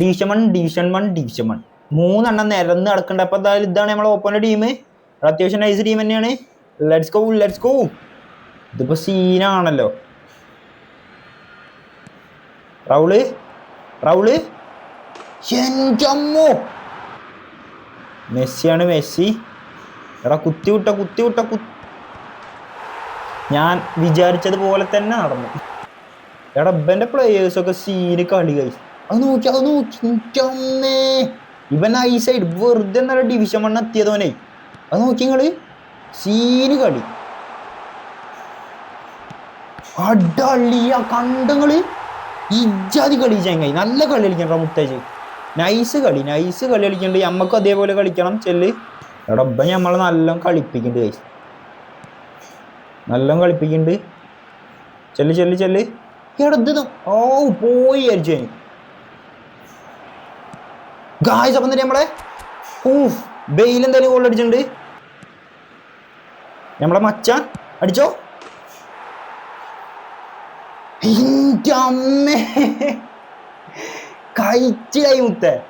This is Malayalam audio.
Division one division one division one. മൂന്നെണ്ണം നിരന്ന് നടക്കണ്ട. അപ്പൊ എന്തായാലും ഇതാണ് നമ്മളെ ഓപ്പണിന്റെ ടീം അത്യാവശ്യം നൈസ് ടീം തന്നെയാണ്. ലെറ്റ്സ് ഗോ ലെറ്റ്സ് ഗോ ഇതിപ്പോ സീനാണല്ലോ റൗൾ റൗൾ. മെസ്സിയാണ് മെസ്സി. എടാ കുത്തി വിട്ട കുത്തി വിട്ട കു ഞാൻ വിചാരിച്ചതുപോലെ തന്നെ നടന്നു. എടാ ഇബന്റെ പ്ലേയേഴ്സൊക്കെ സീന് കളി കൈ അത് നോക്കി അത് നോക്കി എന്റെ അമ്മേ ഇവൻ ഐ സൈഡ് വെറുതെ നല്ല ഡിവിഷൻ മണ്ണ് എത്തിയതോനെ അത് നോക്കി നിങ്ങൾ. സീന് കളി അടളിയ കണ്ടങ്ങൾ ഇജാതി കളി ചങ്ങായി. നല്ല കളി കളിക്കണ്ട മുത്തേജ് നൈസ് കളി നൈസ് കളി കളിക്കണ്ട് നമ്മക്കും അതേപോലെ കളിക്കണം ചെല്ല്. എടാ നമ്മളെ നല്ല കളിപ്പിക്കുന്നുണ്ട് കൈസ് നല്ല കളിപ്പിക്കുന്നുണ്ട് ചെല്ല് ചെല്ല് ചെല്ല്. ഓ പോയി അരിച്ചു ഗായ്സ് അപ്പം തന്നെ നമ്മളെ? ഊഫ് ബെയിൽ എന്തായാലും ഗോൾ അടിച്ചിട്ടുണ്ട്. നമ്മളെ മച്ചാൻ അടിച്ചോ? അമ്മേ. കഴിച്ചിലായി മുത്തേ.